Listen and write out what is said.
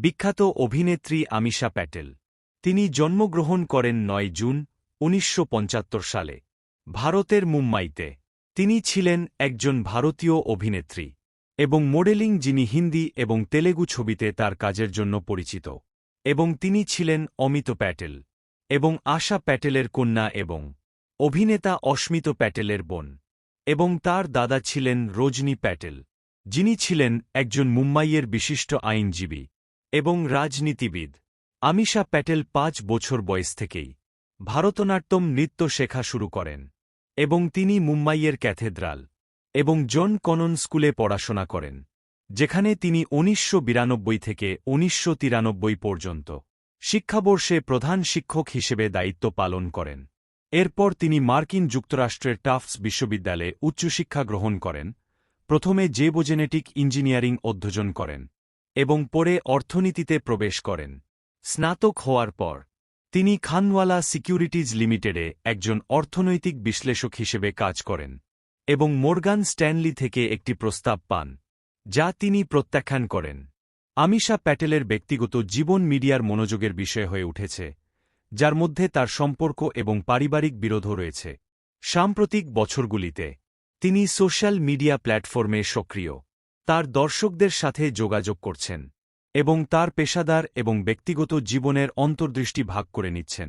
বিখ্যাত অভিনেত্রী আমিশা প্যাটেল। তিনি জন্মগ্রহণ করেন নয় জুন, উনিশশো সালে। ভারতের মুম্বাইতে। তিনি ছিলেন একজন ভারতীয় অভিনেত্রী এবং মডেলিং যিনি হিন্দি এবং তেলেগু ছবিতে তার কাজের জন্য পরিচিত। এবং তিনি ছিলেন অমিত প্যাটেল এবং আশা প্যাটেলের কন্যা এবং অভিনেতা অস্মিত প্যাটেলের বোন এবং তার দাদা ছিলেন রজনী প্যাটেল, যিনি ছিলেন একজন মুম্বাইয়ের বিশিষ্ট আইনজীবী। এবং রাজনীতিবিদ। আমিষা প্যাটেল পাঁচ বছর বয়স থেকেই ভারতনাট্যম নৃত্য শেখা শুরু করেন এবং তিনি মুম্বাইয়ের ক্যাথেড্রাল এবং জন কনন স্কুলে পড়াশোনা করেন, যেখানে তিনি উনিশশো বিরানব্বই থেকে উনিশশো তিরানব্বই পর্যন্ত শিক্ষাবর্ষে প্রধান শিক্ষক হিসেবে দায়িত্ব পালন করেন। এরপর তিনি মার্কিন যুক্তরাষ্ট্রের টাফটস বিশ্ববিদ্যালয়ে উচ্চশিক্ষা গ্রহণ করেন, প্রথমে জেবোজেনেটিক ইঞ্জিনিয়ারিং অধ্যয়ন করেন এবং পরে অর্থনীতিতে প্রবেশ করেন। স্নাতক হওয়ার পর, তিনি খানওয়ালা সিকিউরিটিজ লিমিটেডে একজন অর্থনৈতিক বিশ্লেষক হিসেবে কাজ করেন এবং মোর্গান স্ট্যানলি থেকে একটি প্রস্তাব পান, যা তিনি প্রত্যাখ্যান করেন। আমিষা প্যাটেলের ব্যক্তিগত জীবন মিডিয়ার মনোযোগের বিষয় হয়ে উঠেছে, যার মধ্যে তার সম্পর্ক এবং পারিবারিক বিরোধও রয়েছে। সাম্প্রতিক বছরগুলিতে, তিনি সোশ্যাল মিডিয়া প্ল্যাটফর্মে সক্রিয়। তার দর্শকদের সাথে যোগাযোগ করছেন এবং তার পেশাদার এবং ব্যক্তিগত জীবনের অন্তর্দৃষ্টি ভাগ করে নিচ্ছেন।